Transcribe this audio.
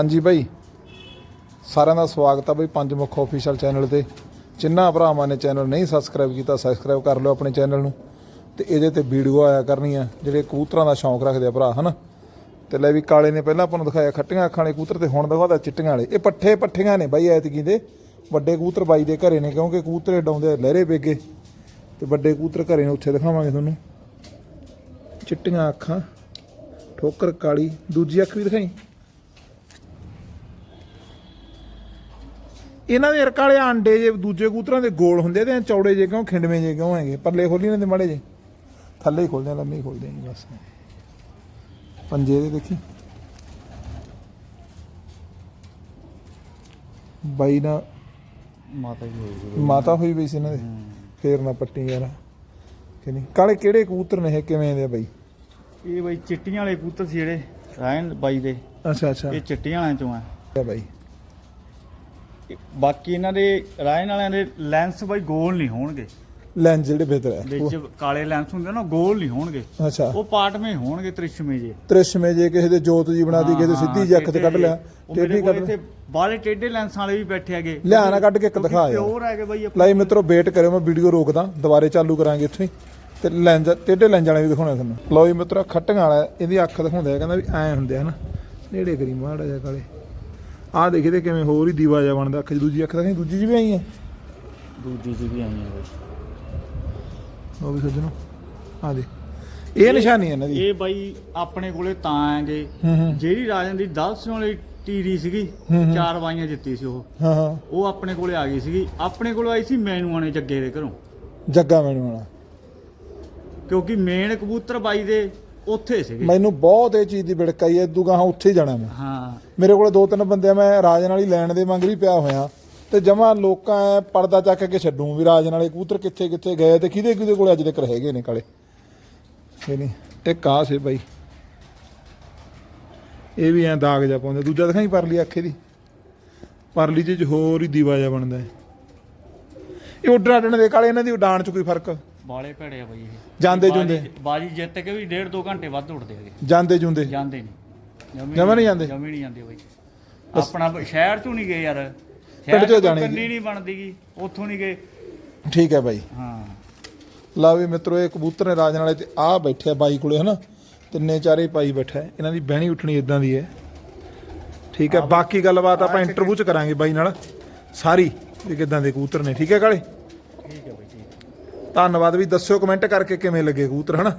ਹਾਂਜੀ ਬਾਈ। ਸਾਰਿਆਂ ਦਾ ਸਵਾਗਤ ਆ ਬਈ ਪੰਜ ਮੁੱਖ ਅਫੀਸ਼ੀਅਲ ਚੈਨਲ ਤੇ। ਜਿਨ੍ਹਾਂ ਭਰਾਵਾਂ ਨੇ ਚੈਨਲ ਨਹੀਂ ਸਬਸਕ੍ਰਾਈਬ ਕੀਤਾ ਸਬਸਕ੍ਰਾਈਬ ਕਰ ਲਓ ਆਪਣੇ ਚੈਨਲ ਨੂੰ। ਤੇ ਇਹਦੇ ਤੇ ਵੀਡੀਓ ਆਇਆ ਕਰਨੀਆਂ, ਜਿਹੜੇ ਕਬੂਤਰਾਂ ਦਾ ਸ਼ੌਂਕ ਰੱਖਦੇ ਆ ਭਰਾ, ਹਨਾ? ਤੇ ਲੈ ਵੀ ਕਾਲੇ ਨੇ ਪਹਿਲਾਂ ਆਪਾਂ ਨੂੰ ਦਿਖਾਇਆ, ਖੱਟੀਆਂ ਅੱਖਾਂ ਵਾਲੇ ਕਬੂਤਰ ਤੇ ਹੁਣ ਦਿਖਾਉਂਦਾ ਚਿੱਟੀਆਂ ਵਾਲੇ। ਇਹ ਪੱਠੇ ਪੱਠੀਆਂ ਨੇ ਬਾਈ ਐਤਕੀ ਦੇ। ਵੱਡੇ ਕਬੂਤਰ ਬਾਈ ਦੇ ਘਰੇ ਨੇ, ਕਿਉਂਕਿ ਕਬੂਤਰੇ ਡਾਉਂਦੇ ਲਹਿਰੇ ਬੇਗੇ ਤੇ ਵੱਡੇ ਕਬੂਤਰ ਘਰੇ ਨੇ, ਉੱਥੇ ਦਿਖਾਵਾਂਗੇ ਤੁਹਾਨੂੰ। ਚਿੱਟੀਆਂ ਅੱਖਾਂ, ਠੋਕਰ ਕਾਲੀ। ਦੂਜੀ ਅੱਖ ਵੀ ਦਿਖਾਈ। ਇਹਨਾਂ ਦੇ ਇਰਕ ਵਾਲੇ ਆਂਡੇ ਜੇ ਦੂਜੇ ਕਬੂਤਰਾਂ ਦੇ ਗੋਲ ਹੁੰਦੇ ਤੇ ਚੌੜੇ ਜੇ ਕਿਉਂ ਖਿੰਡਵੇਂ ਜੇ ਕਿਉਂ ਹੈਗੇ? ਪੱਲੇ ਖੋਲੀ ਇਹਨਾਂ ਦੇ ਮਾੜੇ ਜੇ? ਥੱਲੇ ਹੀ ਖੋਲਦੇ ਆ ਲੰਮੇ ਹੀ ਖੋਲਦੇ ਆ ਜੀ ਬਸ। ਪੰਜੇ ਦੇ ਦੇਖੀ। ਬਾਈ ਨਾ ਮਾਤਾ ਜੀ ਹੋਈ ਮਾਤਾ ਹੋਈ ਪਈ ਸੀ ਇਹਨਾਂ ਦੇ। ਫੇਰ ਨਾ ਪੱਟੀ ਯਾਰ। ਕਿ ਨਹੀਂ? ਕਾਲੇ ਕਿਹੜੇ ਕਬੂਤਰ ਨੇ ਇਹ? ਕਿਵੇਂ ਦੇ ਆ ਬਾਈ? ਇਹ ਬਾਈ ਚਿੱਟੀਆਂ ਵਾਲੇ ਕਬੂਤਰ ਸੀ ਜਿਹੜੇ ਰਾਇਨ ਬਾਈ ਦੇ। ਅੱਛਾ ਅੱਛਾ। ਇਹ ਚਿੱਟੀਆਂ ਵਾਲਿਆਂ ਚੋਂ ਆ। ਬਾਈ। ਬਾਕੀ ਇਹਨਾਂ ਦੇ ਰਾਇਨ ਵਾਲਿਆਂ ਦੇ ਲੈਂਸ ਬਾਈ ਗੋਲ ਨਹੀਂ ਹੋਣਗੇ। ਲੈਂਸ ਜਿਹੜੇ ਬਿਹਤਰ ਹੈ। ਵਿੱਚ ਕਾਲੇ ਲੈਂਸ ਹੁੰਦੇ ਨਾ ਗੋਲ ਨਹੀਂ ਹੋਣਗੇ। ਅੱਛਾ। ਉਹ ਪਾਟਵੇਂ ਹੋਣਗੇ ਤ੍ਰਿਸ਼ਮੇ ਜੇ ਤ੍ਰਿਸ਼ਮੇ ਜੇ ਕਿਸੇ ਦੇ ਜੋਤ ਜੀ ਬਣਾ ਦੀ ਕਿਸੇ ਦੇ ਸਿੱਧੀ ਜਿਹੀ ਅੱਖ ਤੇ ਕੱਢ ਲਿਆ ਟੇਢੀ ਕੱਢ ਇੱਥੇ ਬਾਹਲੇ ਟੇਢੇ ਲੈਂਸ ਵਾਲੇ ਵੀ ਬੈਠੇ ਹੈਗੇ। ਲਿਆ ਨਾ ਕੱਢ ਕੇ ਇੱਕ ਦਿਖਾ ਯਾਰ। ਪਿਓਰ ਹੈਗੇ ਬਾਈ ਲਾਈ ਮਿੱਤਰੋ ਵੇਟ ਕਰਿਓ ਮੈਂ ਵੀਡੀਓ ਰੋਕਦਾ ਦੁਬਾਰੇ ਚਾਲੂ ਕਰਾਂਗੇ ਇੱਥੇ। ਤੇ ਲੈਂਜ ਟੇਢੇ ਲੈਂਜ ਵਾਲੇ ਵੀ ਦਿਖਾਉਣੇ ਤੁਹਾਨੂੰ। ਲਓ ਜੀ ਮਿੱਤਰੋ ਖੱਟੀਆਂ ਵਾਲਾ ਇਹਦੀ ਅੱਖ ਦਿਖਾਉਂਦਾ ਕਹਿੰਦਾ ਵੀ ਐ ਹੁੰਦੇ ਆ ਨਾ। ਨੇੜੇ ਕਰੀ ਮਾੜਾ ਜਿਹਾ ਕਾਲੇ। ਆਹ ਦੇਖੀ ਤੇ ਕਿਵੇਂ ਹੋਰ ਹੀ ਦੀਵਾ ਜਿਹਾ ਬਣਦਾ ਅੱਖ 'ਚ ਦੂਜੀ ਅੱਖ ਦਿਖਾਈ ਦੂਜੀ 'ਚ ਵੀ ਆਈ ਹੈ? ਦੂਜੀ ਚ ਵੀ ਆਈਆਂ ਬਾਈ। ਉਹ ਵੀ ਸੱਜਣੋ ਆ ਦੇ ਇਹ ਨਿਸ਼ਾਨੀ ਹੈ ਇਹਨਾਂ ਦੀ। ਇਹ ਬਾਈ ਆਪਣੇ ਕੋਲੇ ਤਾਂ ਹੂੰ ਹੂੰ। ਜਿਹੜੀ ਰਾਜਨ ਦੀ 10 ਵਾਲੀ ਟੀਰੀ ਸੀਗੀ ਹੂੰ ਹੂੰ। ਚਾਰ ਵਾਈਆਂ ਜਿੱਤੀ ਸੀ ਉਹ। ਹਾਂ ਹਾਂ। ਉਹ ਆਪਣੇ ਕੋਲੇ ਆ ਗਈ ਸੀਗੀ। ਆਪਣੇ ਕੋਲ ਆਈ ਸੀ ਮੈਨੂਆਂ ਨੇ ਜੱਗੇ ਦੇ ਘਰੋਂ। ਜੱਗਾ ਮੈਨੂੰ ਵਾਲਾ। ਕਿਉਂਕਿ ਮੇਨ ਕਬੂਤਰ ਬਾਈ ਦੇ ਉੱਥੇ ਸੀਗੇ। ਮੈਨੂੰ ਬਹੁਤ ਇਹ ਚੀਜ਼ ਦੀ ਵਿੜਕ ਆਈ ਐ ਦੂਗਾ ਹਾਂ ਉੱਥੇ ਹੀ ਜਾਣਾ ਮੈਂ। ਹਾਂ। ਮੇਰੇ ਕੋਲ ਦੋ ਤਿੰਨ ਬੰਦੇ ਆ, ਮੈਂ ਰਾਜਨ ਵਾਲੀ ਲੈਣ ਦੇ ਮੰਗ ਵੀ ਪਿਆ ਹੋਇਆ। ਤੇ ਜਮਾ ਲੋਕਾਂ ਐ ਪਰਦਾ ਚੱਕ ਕੇ ਛੱਡੂ ਵੀ ਰਾਜਨ ਵਾਲੇ ਕਬੂਤਰ ਕਿੱਥੇ ਕਿੱਥੇ ਗਏ ਤੇ ਕਿਹਦੇ ਕਿਹਦੇ ਕੋਲ ਅੱਜ ਤੱਕ ਹੈਗੇ ਨੇ ਕਾਲੇ। ਇਹ ਨਹੀਂ ਇਹ ਕਾਸ ਹੈ ਬਾਈ। ਇਹ ਵੀ ਐ ਦਾਗ ਜਾ ਪਾਉਂਦੇ ਦੂਜਾ ਦਿਖਾਈ ਪਰਲੀ ਅੱਖੇ ਦੀ ਪਰਲੀ ਚ ਹੋਰ ਹੀ ਦੀਵਾ ਜਾ ਬਣਦਾ ਹੈ ਇਹ ਉੱਡਣ ਅੱਡਣ ਦੇ ਕਾਲੇ ਇਹਨਾਂ ਦੀ ਉਡਾਨ ਚ ਕੋਈ ਫ਼ਰਕ? ਬਾਲੇ ਭੜੇ ਆ ਬਾਈ ਇਹ। ਜਾਂਦੇ ਜੁੰਦੇ। ਬਾਜੀ ਜਿੱਤ ਕੇ ਵੀ ਡੇਢ ਦੋ ਘੰਟੇ ਵੱਧ ਉੱਡਦੇ ਹੈਗੇ। ਜਾਂਦੇ ਜੁੰਦੇ? ਜਾਂਦੇ ਨਹੀਂ। ਜਮਾਂ ਨਹੀਂ ਜਾਂਦੇ? ਜਮੀ ਨਹੀਂ ਜਾਂਦੇ ਬਾਈ। ਆਪਣਾ ਬ- ਸ਼ਹਿਰ ਚੋਂ ਨਹੀਂ ਗਏ ਯਾਰ। ਪਿੰਡ ਚੋਂ ਜਾਣੇ ਕੰਨੀ। ਨਹੀਂ ਬਣਦੀਗੀ। ਉੱਥੋਂ ਨਹੀਂ ਗਏ। ਠੀਕ ਹੈ ਬਾਈ। ਹਾਂ। ਲਾ ਵੀ ਮਿੱਤਰੋ ਇਹ ਕਬੂਤਰ ਨੇ ਰਾਜਨ ਵਾਲੇ ਤੇ ਆ ਬੈਠਿਆ ਬਾਈ ਕੋਲੇ ਹਨਾ? ਤਿੰਨੇ ਚਾਰੇ ਪਾਈ ਬੈਠਾ ਹੈ। ਇਹਨਾਂ ਦੀ ਬਹਿਣੀ ਉੱਠਣੀ ਇਦਾਂ ਦੀ ਹੈ। ਠੀਕ ਹੈ ਬਾਕੀ ਗੱਲਬਾਤ ਆਪਾਂ ਇੰਟਰਵਿਊ ਚ ਕਰਾਂਗੇ ਬਾਈ ਨਾਲ। ਸਾਰੀ ਵੀ ਕਿਦਾਂ ਦੇ ਕਬੂਤਰ ਨੇ। ਠੀਕ ਹੈ ਕਾਲੇ? ਠੀਕ ਹੈ ਬਾਈ। ਧੰਨਵਾਦ ਵੀ ਦੱਸਿਓ ਕਮੈਂਟ ਕਰਕੇ ਕਿਵੇਂ ਲੱਗੇ ਕਬੂਤਰ ਹਨਾ?